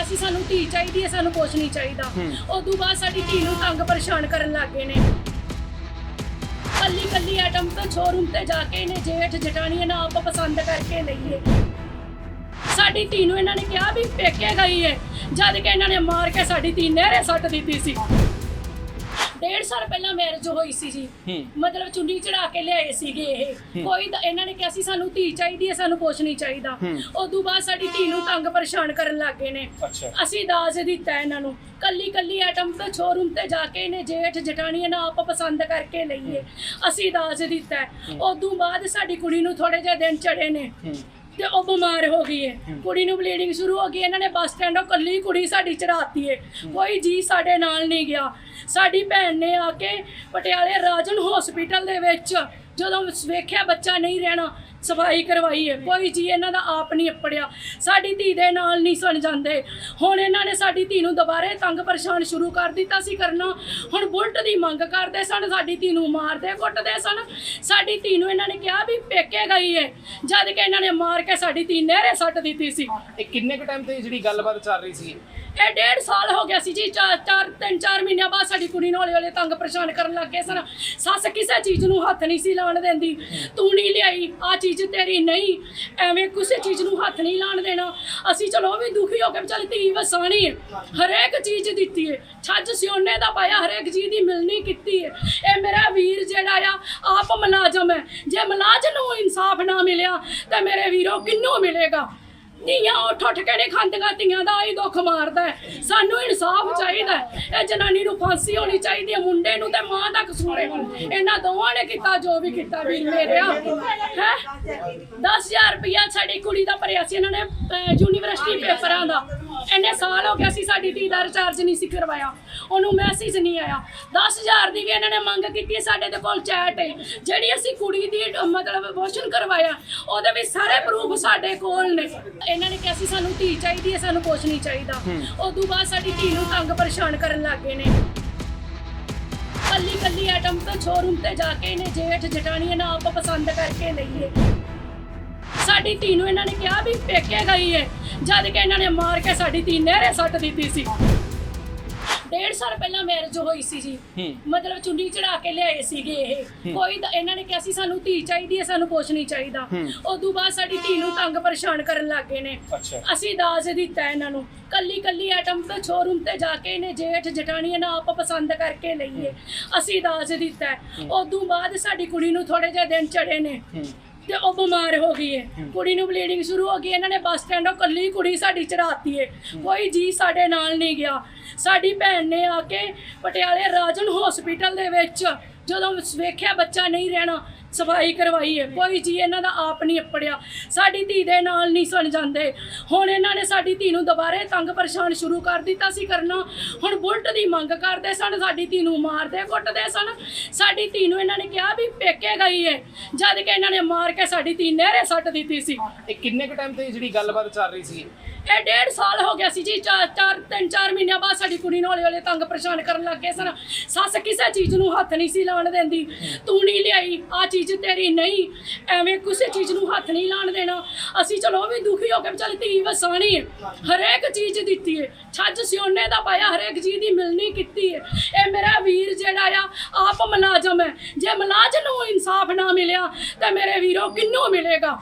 ਕਿਹਾ ਸੀ ਸਾਨੂੰ ਧੀ ਚਾਹੀਦੀ ਹੈ ਸਾਨੂੰ ਕੁਛ ਨਹੀਂ ਚਾਹੀਦਾ। ਉਦੋਂ ਬਾਅਦ ਸਾਡੀ ਧੀ ਨੂੰ ਤੰਗ ਪਰੇਸ਼ਾਨ ਕਰਨ ਲੱਗ ਗਏ ਨੇ। ਕੱਲੀ ਕੱਲੀ ਆਈਟਮ ਤੋਂ ਸ਼ੋਰੂਮ ਤੇ ਜਾ ਕੇ ਇਹਨੇ ਜੇਠ ਜਟਾਣੀ ਨਾ ਆਪ ਪਸੰਦ ਕਰਕੇ ਲਈਏ। ਸਾਡੀ ਧੀ ਨੂੰ ਇਹਨਾਂ ਨੇ ਕਿਹਾ ਵੀ ਪੇਕੇ ਗਈ ਹੈ ਜਦ ਕਿ ਇਹਨਾਂ ਨੇ ਮਾਰ ਕੇ ਸਾਡੀ ਧੀ ਨਹਿਰੇ ਸੱਟ ਦਿੱਤੀ ਸੀ। ਡੇਢ ਸਾਲ ਪਹਿਲਾਂ ਮੈਰਿਜ ਹੋਈ ਸੀ ਜੀ। ਮਤਲਬ ਚੁੰਨੀ ਚੜਾ ਕੇ ਲਿਆਏ ਸੀਗੇ ਇਹ। ਕੋਈ ਤਾਂ ਇਹਨਾਂ ਨੇ ਕਿਹਾ ਸੀ ਸਾਨੂੰ ਧੀ ਚਾਹੀਦੀ ਹੈ ਸਾਨੂੰ ਕੁਛ ਨਹੀਂ ਚਾਹੀਦਾ। ਉਦੋਂ ਬਾਅਦ ਸਾਡੀ ਧੀ ਨੂੰ ਤੰਗ ਪਰੇਸ਼ਾਨ ਕਰਨ ਲੱਗ ਗਏ ਨੇ। ਅਸੀਂ ਦਾਜ ਦਿੱਤਾ ਇਹਨਾਂ ਨੂੰ। ਕੱਲੀ ਕੱਲੀ ਆਈਟਮ ਤੋਂ ਸ਼ੋਰੂਮ ਤੇ ਜਾ ਕੇ ਇਹਨੇ ਜੇਠ ਜਟਾਣੀ ਨਾ ਆਪ ਪਸੰਦ ਕਰਕੇ ਲਈਏ। ਅਸੀਂ ਦਾਜ ਦਿੱਤਾ। ਉਦੋਂ ਬਾਅਦ ਸਾਡੀ ਕੁੜੀ ਨੂੰ ਥੋੜੇ ਜਿਹੇ ਦਿਨ ਚੜੇ ਨੇ। ਤੇ ਉਹ ਬਿਮਾਰ ਹੋ ਗਈ ਹੈ। ਕੁੜੀ ਨੂੰ ਬਲੀਡਿੰਗ ਸ਼ੁਰੂ ਹੋ ਗਈ। ਇਹਨਾਂ ਨੇ ਬੱਸ ਸਟੈਂਡੋਂ ਕੱਲੀ ਕੁੜੀ ਸਾਡੀ ਚੜਾਤੀ ਹੈ। ਕੋਈ ਜੀ ਸਾਡੇ ਨਾਲ ਨਹੀਂ ਗਿਆ। ਸਾਡੀ ਭੈਣ ਨੇ ਆ ਕੇ ਪਟਿਆਲੇ ਰਾਜਨ ਹਸਪੀਟਲ ਦੇ ਵਿੱਚ ਜਦੋਂ ਵੇਖਿਆ ਬੱਚਾ ਨਹੀਂ ਰਹਿਣਾ ਸਫ਼ਾਈ ਕਰਵਾਈ ਹੈ। ਕੋਈ ਜੀ ਇਹਨਾਂ ਦਾ ਆਪ ਨਹੀਂ ਅਪੜਿਆ। ਸਾਡੀ ਧੀ ਦੇ ਨਾਲ ਨਹੀਂ ਸੁਣ ਜਾਂਦੇ। ਹੁਣ ਇਹਨਾਂ ਨੇ ਸਾਡੀ ਧੀ ਨੂੰ ਦੁਬਾਰੇ ਤੰਗ ਪਰੇਸ਼ਾਨ ਸ਼ੁਰੂ ਕਰ ਦਿੱਤਾ ਸੀ ਕਰਨਾ। ਹੁਣ ਬੁਲਟ ਦੀ ਮੰਗ ਕਰਦੇ ਸਨ, ਸਾਡੀ ਧੀ ਨੂੰ ਮਾਰਦੇ, ਕੁੱਟਦੇ ਸਨ। ਸਾਡੀ ਧੀ ਨੂੰ ਇਹਨਾਂ ਨੇ ਕਿਹਾ ਵੀ ਪੇਕੇ ਗਈ ਹੈ ਜਦ ਕਿ ਇਹਨਾਂ ਨੇ ਮਾਰ ਕੇ ਸਾਡੀ ਧੀ ਨਹਿਰੇ ਸੱਟ ਦਿੱਤੀ ਸੀ। ਇਹ ਕਿੰਨੇ ਕ ਟਾਈਮ ਤੇ ਜਿਹੜੀ ਗੱਲਬਾਤ ਚੱਲ ਰਹੀ ਸੀ? ਇਹ ਡੇਢ ਸਾਲ ਹੋ ਗਿਆ ਸੀ ਜੀ, ਚਾਰ ਚਾਰ ਤਿੰਨ ਚਾਰ ਮਹੀਨਿਆਂ ਬਾਅਦ ਸਾਡੀ ਕੁੜੀ ਨੂੰ ਹੌਲੇ ਹੌਲੇ ਤੰਗ ਪਰੇਸ਼ਾਨ ਕਰਨ ਲੱਗ ਗਏ ਸਨ। ਸੱਸ ਕਿਸੇ ਚੀਜ਼ ਨੂੰ ਹੱਥ ਨਹੀਂ ਸੀ ਲਾਉਣ ਦਿੰਦੀ। ਤੂੰ ਨਹੀਂ ਲਿਆਈ ਆ ਚੀਜ਼ ਤੇਰੀ ਨਹੀਂ। ਐਵੇਂ ਕਿਸੇ ਚੀਜ਼ ਨੂੰ ਹੱਥ ਨਹੀਂ ਲਾਉਣ ਦੇਣਾ। ਅਸੀਂ ਚਲੋ ਉਹ ਵੀ ਦੁਖੀ ਹੋ ਕੇ ਵੀ ਚੱਲ ਧੀ ਵਸਾਣੀ ਹੈ ਹਰੇਕ ਚੀਜ਼ ਦਿੱਤੀ ਹੈ ਛੱਜ ਸਿਉਨੇ ਦਾ ਪਾਇਆ, ਹਰੇਕ ਚੀਜ਼ ਦੀ ਮਿਲਣੀ ਕੀਤੀ ਹੈ ਇਹ ਮੇਰਾ ਵੀਰ ਜਿਹੜਾ ਆ, ਆਪ ਮੁਲਾਜ਼ਮ ਹੈ। ਜੇ ਮੁਲਾਜ਼ਮ ਨੂੰ ਇਨਸਾਫ ਨਾ ਮਿਲਿਆ, ਤਾਂ ਮੇਰੇ ਵੀਰੋ ਕਿੰਨੂੰ ਮਿਲੇਗਾ? ਧੀਆਂ ਉੱਠ ਉੱਠ ਕੇ ਖਾਂਦੀਆਂ ਧੀਆਂ ਦਾ ਹੀ ਦੁੱਖ ਮਾਰਦਾ ਹੈ। ਸਾਨੂੰ ਇਨਸਾਫ ਚਾਹੀਦਾ ਹੈ। ਇਹ ਜਨਾਨੀ ਨੂੰ ਫਾਂਸੀ ਹੋਣੀ ਚਾਹੀਦੀ ਹੈ ਮੁੰਡੇ ਨੂੰ ਤੇ ਮਾਂ ਦਾ ਕਸੂਰ ਹੈ ਇਹਨਾਂ ਦੋਵਾਂ ਨੇ ਕੀਤਾ ਜੋ ਵੀ ਕੀਤਾ ਵੀਰ ਮੇਰਿਆ ਹੈ 10000 ਰੁਪਇਆ ਸਾਡੀ ਕੁੜੀ ਦਾ ਭਰਿਆ ਸੀ ਇਹਨਾਂ ਨੇ ਅਹ, ਯੂਨੀਵਰਸਿਟੀ ਪੇਪਰਾਂ ਦਾ ਇੰਨੇ ਸਾਲ ਹੋ ਗਏ ਸੀ ਸਾਡੀ ਧੀ ਦਾ ਰਿਚਾਰਜ ਨਹੀਂ ਸੀ ਕਰਵਾਇਆ। ਉਹਨੂੰ ਮੈਸੇਜ ਨਹੀਂ ਆਇਆ। 10000 ਦੀ ਵੀ ਇਹਨਾਂ ਨੇ ਮੰਗ ਕੀਤੀ ਸਾਡੇ ਦੇ ਕੋਲ ਚੈਟ ਹੈ। ਜਿਹੜੀ ਅਸੀਂ ਕੁੜੀ ਦੀ ਮਤਲਬ ਅਬੋਰਸ਼ਨ ਕਰਵਾਇਆ ਉਹਦੇ ਵਿੱਚ ਸਾਰੇ ਪ੍ਰੂਫ ਸਾਡੇ ਕੋਲ ਨੇ। ਇਹਨਾਂ ਨੇ ਕਿਹਾ ਸੀ ਸਾਨੂੰ ਧੀ ਚਾਹੀਦੀ ਹੈ ਸਾਨੂੰ ਕੁਛ ਨਹੀਂ ਚਾਹੀਦਾ। ਉਦੋਂ ਬਾਅਦ ਸਾਡੀ ਧੀ ਨੂੰ ਤੰਗ ਪਰੇਸ਼ਾਨ ਕਰਨ ਲੱਗ ਗਏ ਨੇ। ਕੱਲੀ ਕੱਲੀ ਆਈਟਮ ਤੋਂ ਸ਼ੋਰੂਮ ਤੇ ਜਾ ਕੇ ਇਹਨੇ ਜੇਠ ਜਟਾਣੀ ਨਾ ਆਪ ਪਸੰਦ ਕਰਕੇ ਲਈਏ। ਸਾਡੀ ਧੀ ਨੂੰ ਇਹਨਾਂ ਨੇ ਕਿਹਾ ਵੀ ਪੇਕੇ ਗਈ ਹੈ ਜਦ ਕਿ ਇਹਨਾਂ ਨੇ ਮਾਰ ਕੇ ਸਾਡੀ ਧੀ ਨਹਿਰੇ ਸੱਟ ਦਿੱਤੀ ਸੀ। ਡੇਢ ਸਾਲ ਪਹਿਲਾਂ ਮੈਰਿਜ ਹੋਈ ਸੀ ਜੀ। ਮਤਲਬ ਚੁੰਨੀ ਚੜਾ ਕੇ ਲਿਆਏ ਸੀਗੇ ਇਹ। ਕੋਈ ਤਾਂ ਇਹਨਾਂ ਨੇ ਕਿਹਾ ਸੀ ਸਾਨੂੰ ਧੀ ਚਾਹੀਦੀ ਹੈ ਸਾਨੂੰ ਕੁਛ ਨਹੀਂ ਚਾਹੀਦਾ। ਉਦੋਂ ਬਾਅਦ ਸਾਡੀ ਧੀ ਨੂੰ ਤੰਗ ਪਰੇਸ਼ਾਨ ਕਰਨ ਲੱਗ ਗਏ ਨੇ। ਅਸੀਂ ਦਾਜ ਦਿੱਤਾ ਇਹਨਾਂ ਨੂੰ। ਕੱਲੀ ਕੱਲੀ ਆਈਟਮ ਤੋਂ ਸ਼ੋਰੂਮ ਤੇ ਜਾ ਕੇ ਇਹਨੇ ਜੇਠ ਜਟਾਣੀ ਨਾ ਆਪ ਪਸੰਦ ਕਰਕੇ ਲਈਏ ਅਸੀਂ ਦਾਜ ਦਿੱਤਾ। ਉਦੋਂ ਬਾਅਦ ਸਾਡੀ ਕੁੜੀ ਨੂੰ ਥੋੜੇ ਜਿਹੇ ਦਿਨ ਚੜੇ ਨੇ। ਤੇ ਉਹ ਬਿਮਾਰ ਹੋ ਗਈ ਹੈ। ਕੁੜੀ ਨੂੰ ਬਲੀਡਿੰਗ ਸ਼ੁਰੂ ਹੋ ਗਈ। ਇਹਨਾਂ ਨੇ ਬੱਸ ਸਟੈਂਡੋਂ ਕੱਲੀ ਕੁੜੀ ਸਾਡੀ ਚੜਾਤੀ ਹੈ। ਕੋਈ ਜੀ ਸਾਡੇ ਨਾਲ ਨਹੀਂ ਗਿਆ। ਸਾਡੀ ਭੈਣ ਨੇ ਆ ਕੇ ਪਟਿਆਲੇ ਰਾਜਨ ਹਸਪੀਟਲ ਦੇ ਵਿੱਚ ਜਦੋਂ ਵੇਖਿਆ ਬੱਚਾ ਨਹੀਂ ਰਹਿਣਾ ਸਫ਼ਾਈ ਕਰਵਾਈ ਹੈ। ਕੋਈ ਜੀ, ਇਹਨਾਂ ਦਾ ਆਪ ਨਹੀਂ ਅਪੜਿਆ। ਸਾਡੀ ਧੀ ਦੇ ਨਾਲ ਨਹੀਂ ਸੁਣ ਜਾਂਦੇ। ਹੁਣ ਇਹਨਾਂ ਨੇ ਸਾਡੀ ਧੀ ਨੂੰ ਦੁਬਾਰੇ ਤੰਗ ਪਰੇਸ਼ਾਨ ਸ਼ੁਰੂ ਕਰ ਦਿੱਤਾ ਸੀ ਕਰਨਾ। ਹੁਣ ਬੁਲਟ ਦੀ ਮੰਗ ਕਰਦੇ ਸਨ, ਸਾਡੀ ਧੀ ਨੂੰ ਮਾਰਦੇ, ਕੁੱਟਦੇ ਸਨ। ਸਾਡੀ ਧੀ ਨੂੰ ਇਹਨਾਂ ਨੇ ਕਿਹਾ ਵੀ ਪੇਕੇ ਗਈ ਹੈ ਜਦ ਕਿ ਇਹਨਾਂ ਨੇ ਮਾਰ ਕੇ ਸਾਡੀ ਧੀ ਨਹਿਰੇ ਸੱਟ ਦਿੱਤੀ ਸੀ। ਇਹ ਕਿੰਨੇ ਕ ਟਾਈਮ ਤੇ ਜਿਹੜੀ ਗੱਲਬਾਤ ਚੱਲ ਰਹੀ ਸੀ? ਇਹ ਡੇਢ ਸਾਲ ਹੋ ਗਿਆ ਸੀ ਜੀ, ਚਾਰ ਚਾਰ ਤਿੰਨ ਚਾਰ ਮਹੀਨਿਆਂ ਬਾਅਦ ਸਾਡੀ ਕੁੜੀ ਨੂੰ ਹੌਲੀ ਹੌਲੀ ਤੰਗ ਪਰੇਸ਼ਾਨ ਕਰਨ ਲੱਗ ਗਏ ਸਨ। ਸੱਸ ਕਿਸੇ ਚੀਜ਼ ਨੂੰ ਹੱਥ ਨਹੀਂ ਸੀ ਲਾਉਣ ਦਿੰਦੀ। ਤੂੰ ਨਹੀਂ ਲਿਆਈ ਆ ਚੀਜ਼ ਤੇਰੀ ਨਹੀਂ। ਐਵੇਂ ਕਿਸੇ ਚੀਜ਼ ਨੂੰ ਹੱਥ ਨਹੀਂ ਲਾਉਣ ਦੇਣਾ। ਅਸੀਂ ਚਲੋ ਉਹ ਵੀ ਦੁਖੀ ਹੋ ਕੇ ਵੀ ਚੱਲ ਧੀ ਵਸਾਣੀ ਹੈ ਹਰੇਕ ਚੀਜ਼ ਦਿੱਤੀ ਹੈ ਛੱਜ ਸਿਉਨੇ ਦਾ ਪਾਇਆ, ਹਰੇਕ ਚੀਜ਼ ਦੀ ਮਿਲਣੀ ਕੀਤੀ ਹੈ ਇਹ ਮੇਰਾ ਵੀਰ ਜਿਹੜਾ ਆ, ਆਪ ਮੁਲਾਜ਼ਮ ਹੈ। ਜੇ ਮੁਲਾਜ਼ਮ ਨੂੰ ਇਨਸਾਫ ਨਾ ਮਿਲਿਆ, ਤਾਂ ਮੇਰੇ ਵੀਰੋ ਕਿੰਨੂੰ ਮਿਲੇਗਾ?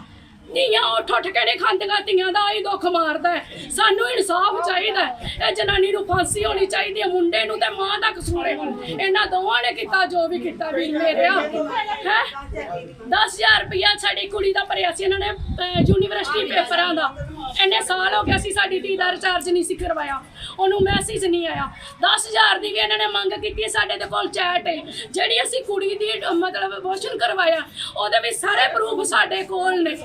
ਧੀਆਂ ਉੱਠ ਉੱਠ ਕੇ ਖਾਂਦੀਆਂ ਧੀਆਂ ਦਾ ਹੀ ਦੁੱਖ ਮਾਰਦਾ ਹੈ। ਸਾਨੂੰ ਇਨਸਾਫ ਚਾਹੀਦਾ ਹੈ। ਇਹ ਜਨਾਨੀ ਨੂੰ ਫਾਂਸੀ ਹੋਣੀ ਚਾਹੀਦੀ ਹੈ। ਮੁੰਡੇ ਨੂੰ ਤੇ ਮਾਂ ਦਾ ਕਸੂਰ ਹੈ ਇਹਨਾਂ ਦੋਵਾਂ ਨੇ ਕੀਤਾ ਜੋ ਵੀ ਕੀਤਾ ਵੀਰ ਮੇਰਿਆ ਹੈ? 10000 ਰੁਪਇਆ ਸਾਡੀ ਕੁੜੀ ਦਾ ਭਰਿਆ ਸੀ। ਇਹਨਾਂ ਨੇ ਅਹ, ਯੂਨੀਵਰਸਿਟੀ ਪੇਪਰਾਂ ਦਾ। ਇੰਨੇ ਸਾਲ ਹੋ ਗਏ ਸੀ ਸਾਡੀ ਧੀ ਦਾ ਰਿਚਾਰਜ ਨਹੀਂ ਸੀ ਕਰਵਾਇਆ। ਉਹਨੂੰ ਮੈਸੇਜ ਨਹੀਂ ਆਇਆ। 10000 ਦੀ ਵੀ ਇਹਨਾਂ ਨੇ ਮੰਗ ਕੀਤੀ ਹੈ, ਸਾਡੇ ਦੇ ਕੋਲ ਚੈਟ ਹੈ। ਜਿਹੜੀ ਅਸੀਂ ਕੁੜੀ ਦੀ ਅਹ, ਮਤਲਬ ਅਬੋਰਸ਼ਨ ਕਰਵਾਇਆ ਉਹਦੇ ਵਿੱਚ ਸਾਰੇ ਪ੍ਰੂਫ ਸਾਡੇ ਕੋਲ ਨੇ।